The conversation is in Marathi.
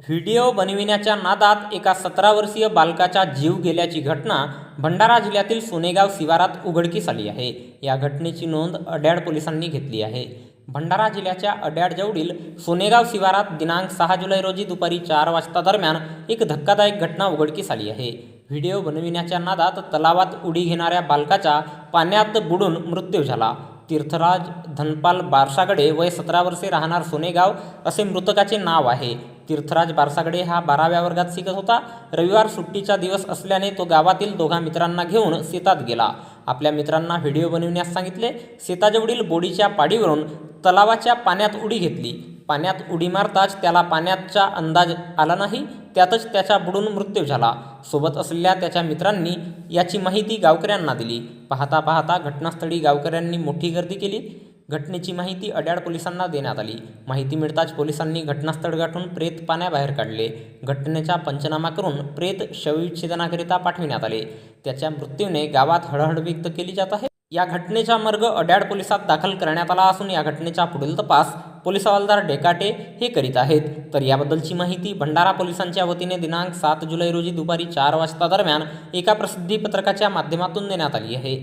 व्हिडिओ बनविण्याच्या नादात एका सतरा वर्षीय बालकाचा जीव गेल्याची घटना भंडारा जिल्ह्यातील सोनेगाव शिवारात उघडकीस आली आहे. या घटनेची नोंद अड्याड पोलिसांनी घेतली आहे. भंडारा जिल्ह्याच्या अड्याडजवळील सोनेगाव शिवारात दिनांक सहा जुलै रोजी दुपारी चार वाजता दरम्यान एक धक्कादायक घटना उघडकीस आली आहे. व्हिडिओ बनविण्याच्या नादात तलावात उडी घेणाऱ्या बालकाचा पाण्यात बुडून मृत्यू झाला. तीर्थराज धनपाल बारसागडे वय सतरा वर्षे राहणार सोनेगाव असे मृतकाचे नाव आहे. तीर्थराज बारसागडे हा बाराव्या वर्गात शिकत होता. रविवार सुट्टीचा दिवस असल्याने तो गावातील दोघा मित्रांना घेऊन शेतात गेला. आपल्या मित्रांना व्हिडिओ बनविण्यास सांगितले. शेताजवळील बोडीच्या पाडीवरून तलावाच्या पाण्यात उडी घेतली. पाण्यात उडी मारताच त्याला पाण्याचा अंदाज आला नाही. त्यातच त्याचा बुडून मृत्यू झाला. सोबत असलेल्या त्याच्या मित्रांनी याची माहिती गावकऱ्यांना दिली. पाहता पाहता घटनास्थळी गावकऱ्यांनी मोठी गर्दी केली. घटनेची माहिती अड्याड पोलिसांना देण्यात आली. माहिती मिळताच पोलिसांनी घटनास्थळ गाठून प्रेत पाण्याबाहेर काढले. घटनेचा पंचनामा करून प्रेत शवविच्छेदनाकरिता पाठविण्यात आले. त्याच्या मृत्यूने गावात हळहळ व्यक्त केली जात आहे. या घटनेचा मार्ग अड्याड पोलिसात दाखल करण्यात आला असून या घटनेचा पुढील तपास पोलीस हवालदार डेकाटे हे करीत आहेत. तर याबद्दलची माहिती भंडारा पोलिसांच्या वतीने दिनांक सात जुलै रोजी दुपारी चार वाजता दरम्यान एका प्रसिद्धी पत्रकाच्या माध्यमातून देण्यात आली आहे.